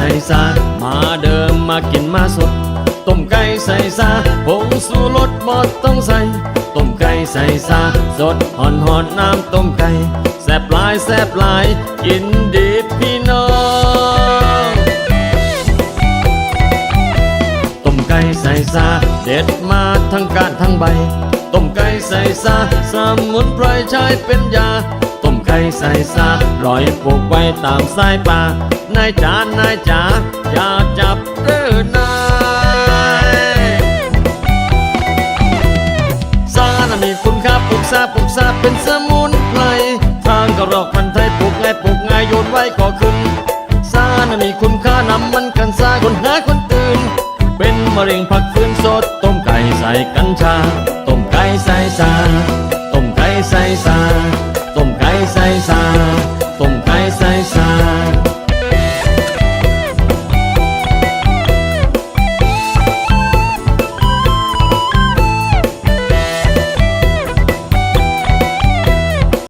ใส่ซามาเดิมมากินมาสด ต้มไก่ใส่ซาผงสูรสบดต้องใส่ ต้มไก่ใส่ซาสดหอนหอนน้ำต้มไก่แซ่บลายแซ่บลาย กินดีพี่น้องต้มไก่ใส่ซาเด็ดมาทั้งก้านทั้งใบ ต้มไก่ใส่ซาสมุนไพรใช้เป็นยา ใส่ซาลอยปลูกไว้ตามสายป่านายจานนายจ๋าอย่าจับเด้อนายซานะมีคุณค่าปลูกซาปลูกซาเป็นสมุนไพรทางกระรอกพันธุ์ไทยปลูกง่ายปลูกง่ายโยนไว้ก็ขึ้นซานะมีคุณค่านำมันกันซาคนหาคนตื่น เป็นมะเร็งผักฟื้นสดต้มไก่ใส่กัญชาต้มไก่ใส่สา